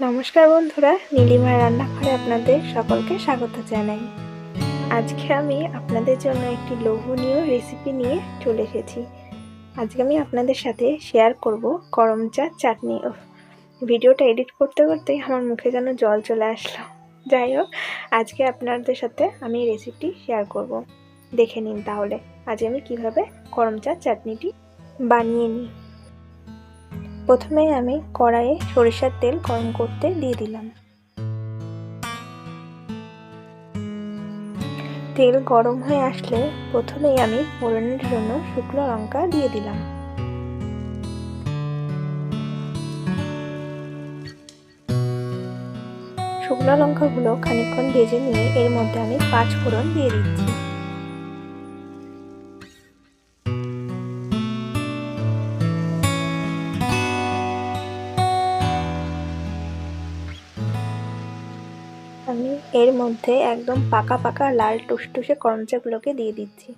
নমস্কার বন্ধুরা নীলিমা রান্নাঘরে আপনাদের সকলকে স্বাগত জানাই। আজকে আমি আপনাদের জন্য একটি লোভনীয় রেসিপি নিয়ে চলে এসেছি। আজকে আমি আপনাদের সাথে শেয়ার করব গরম চা চাটনি ভিডিওটা এডিট করতে করতেই আমার মুখে যেন জল চলে আসলো। যাই হোক, আজকে আপনাদের সাথে আমি রেসিপিটি শেয়ার করব। দেখে নিন তাহলে, আজ আমি কীভাবে গরম চা চাটনিটি বানিয়ে নিই। প্রথমে আমি কড়াইয়ে সরিষার তেল গরম করতে দিয়ে দিলাম। তেল গরম হয়ে আসলে প্রথমেই আমি ফোড়নের জন্য শুকনো লঙ্কা দিয়ে দিলাম। শুকনো লঙ্কাগুলো খানিকক্ষণ ভেজে নিয়ে এর মধ্যে আমি পাঁচ ফোড়ন দিয়ে দিচ্ছি। আমি এর মধ্যে একদম পাকা পাকা লাল টুসটুসে করমচাগুলোকে দিয়ে দিচ্ছি।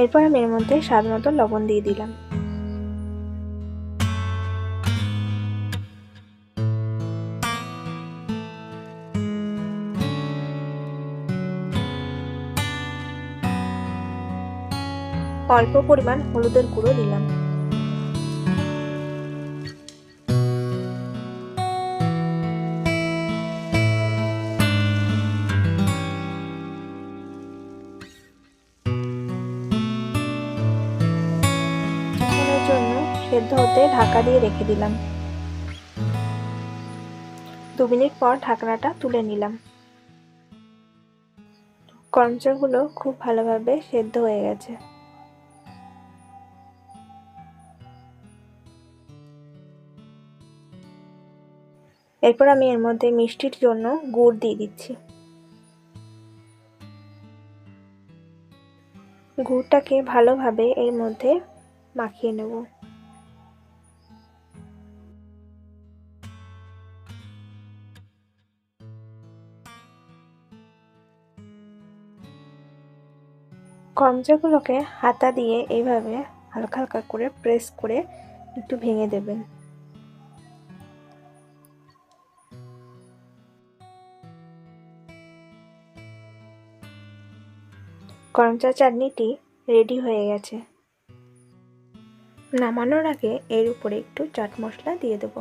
এরপর আমি এর মধ্যে স্বাদ মতো লবণ দিয়ে দিলাম। অল্প পরিমাণ হলুদের গুঁড়ো দিলাম। জন্য সেদ্ধ হতে ঢাকা দিয়ে রেখে দিলাম। দু মিনিট পর ঢাকনাটা তুলে নিলাম। করমচাগুলো খুব ভালোভাবে সেদ্ধ হয়ে গেছে। এরপর আমি এর মধ্যে মিষ্টির জন্য গুড় দিয়ে দিচ্ছি। গুড়টাকে ভালোভাবে এর মধ্যে মাখিয়ে নেব। কমচাগুলোকে হাতা দিয়ে এইভাবে হালকা হালকা করে প্রেস করে একটু ভেঙে দেবেন। করমচা চাটনিটি রেডি হয়ে গেছে। নামানোর আগে এর উপরে একটু চাট মশলা দিয়ে দেবো।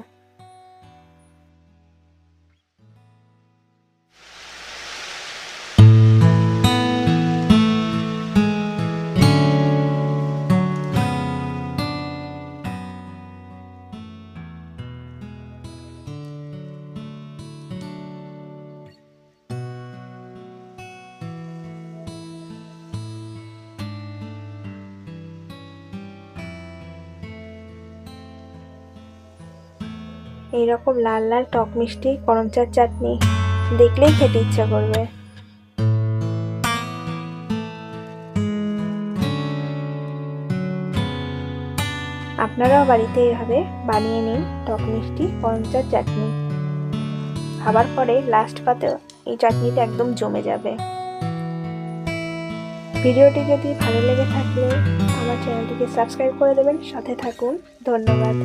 এইরকম লাল লাল টক মিষ্টি করমচার চাটনি। দেখলেই খেতে ইচ্ছা করবে। আপনারাও বাড়িতে এভাবে বানিয়ে নিন টক মিষ্টি করমচার চাটনি। খাবার পরে লাস্ট পাতেও এই চাটনিটা একদম জমে যাবে। ভিডিওটি যদি ভালো লেগে থাকলে আমার চ্যানেলটিকে সাবস্ক্রাইব করে দেবেন। সাথে থাকুন। ধন্যবাদ।